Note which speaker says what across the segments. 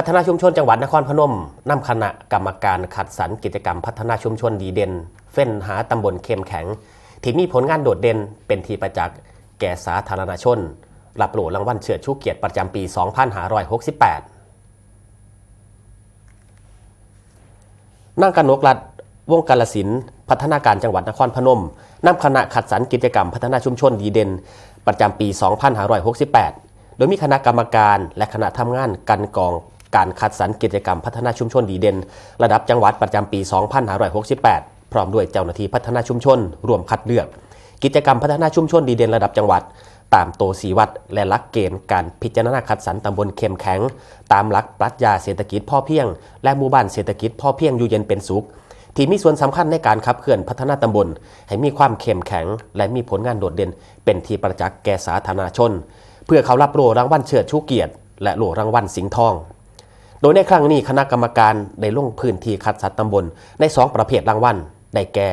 Speaker 1: พัฒนาชุมชนจังหวัดนครพนมนำคณะกรรมการขัดสรรกิจกรรมพัฒนาชุมชนดีเด่น เฟ้นหาตำบลเข้มแข็ง ที่มีผลงานโดดเด่นเป็นที่ประจักษ์แก่สาธารณชนรับโหลรางวัลเฉิดชูเกียรติประจำปี 2568นางกนกรัฐวงกาลสินพัฒนาการจังหวัดนครพนมนำคณะขัดสรรกิจกรรมพัฒนาชุมชนดีเด่น ประจำปี 2568 โดยมีคณะกรรมการและคณะทำงานกันกอง การคัดสรรกิจกรรมพัฒนาชุมชนดีเด่น ระดับจังหวัดประจำปี 2568 พร้อมด้วยเจ้าหน้าที่พัฒนาชุมชนรวมคัดเลือก กิจกรรมพัฒนาชุมชนดีเด่นระดับจังหวัด ตามโตวสีวัดและหลักเกณฑ์การพิจารณาคัดสรรตำบลเข้มแข็ง ตามหลักปรัชญาเศรษฐกิจพ่อเพียง และหมู่บ้านเศรษฐกิจพ่อเพียงอยู่เย็นเป็นสุขที่มีส่วนสำคัญในการขับเคลื่อนพัฒนาตำบล ให้มีความเข้มแข็ง และมีผลงานโดดเด่น เป็นที่ประจักษ์แก่สาธารณชน เพื่อเขารับโล่รางวัลเชิดชูเกียรติ และโล่รางวัลสิงห์ทอง โดยในครั้งนี้คณะกรรมการได้ลงพื้นที่คัดสรรตำบลในสองประเภทรางวัลได้แก่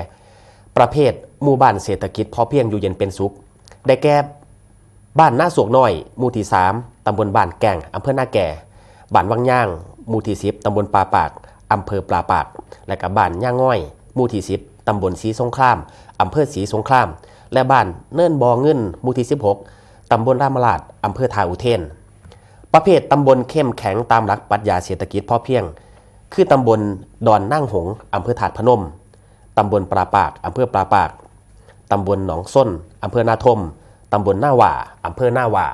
Speaker 1: ประเภทหมู่บ้านเศรษฐกิจพอเพียงอยู่เย็นเป็นสุข ได้แก่บ้านหน้าสวกน้อยหมู่ที่ 3ตำบลบ้านแก่งอำเภอหน้าแก่บ้านวังย่างหมู่ที่10ตำบลปลาปากอำเภอปลาปาก และกับบ้านย่างง่อยหมู่ที่10ตำบลสีสงครามอำเภอสีสงคราม และบ้านเนิ่นบอเงินหมู่ที่16ตำบลรามราชอำเภอทาอุเทน ประเภทตำบลเข้มแข็งตามหลักปรัชญาเศรษฐกิจพอเพียง คือตำบลดอนนั่งหงอำเภอถาดพนม ตำบลปลาปากอำเภอปลาปาก ตำบลหนองส้นอำเภอนาทม ตำบลหน้าว่าอำเภอหน้าว่า